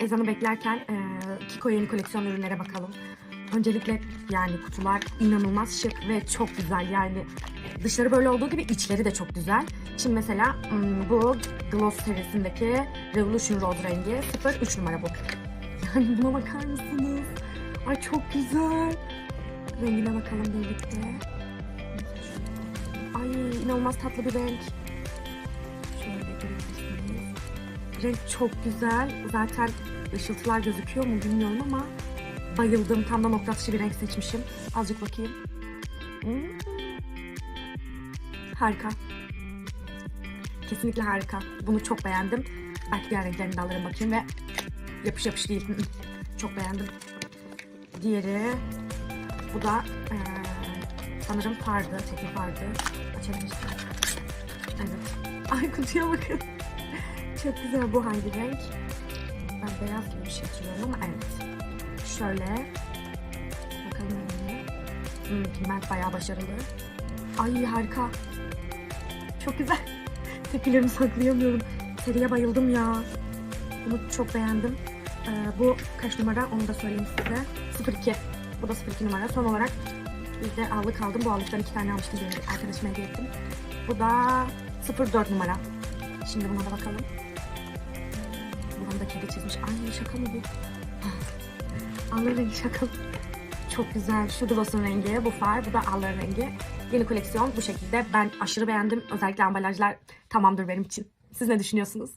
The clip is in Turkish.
ezanı beklerken e, Kiko yeni koleksiyon ürünlere bakalım. Öncelikle yani kutular inanılmaz şık ve çok güzel yani dışları böyle olduğu gibi içleri de çok güzel. Şimdi mesela bu Gloss serisindeki Revolution Road rengi 03 numara bu. Yani buna bakar mısınız? Ay çok güzel. Rengine bakalım birlikte. Ay inanılmaz tatlı bir renk. Renk çok güzel. Zaten ışıltılar gözüküyor mu bilmiyorum ama bayıldım. Tam da nokta atışı bir renk seçmişim. Azıcık bakayım. Hmm. Harika. Kesinlikle harika. Bunu çok beğendim. Belki diğer renklerini de alırım bakayım ve yapış yapış değil. çok beğendim. Diğeri bu da eee, sanırım fardı, tekli fardı. Açabilirsin. Evet. Ay kutuya bakın. Çok güzel bu hangi renk? Ben beyaz gibi bir şey hatırlıyorum ama evet. Şöyle. Bakalım rengi. Hmm, pigment bayağı başarılı. Ay harika. Çok güzel. Tepkilerimi saklayamıyorum. Seriye bayıldım ya. Bunu çok beğendim. Ee, bu kaç numara onu da söyleyeyim size. 02. Bu da 02 numara. Son olarak bir de allık aldım. Bu allıktan iki tane almıştım. Arkadaşıma hediye ettim. Bu da 04 numara. Şimdi buna da bakalım. Buram da kedi çizmiş. Ay şaka mı bu? Allı rengi şaka? Çok güzel. Şu gloss'un rengi, bu far, bu da alların rengi. Yeni koleksiyon bu şekilde. Ben aşırı beğendim. Özellikle ambalajlar tamamdır benim için. Siz ne düşünüyorsunuz?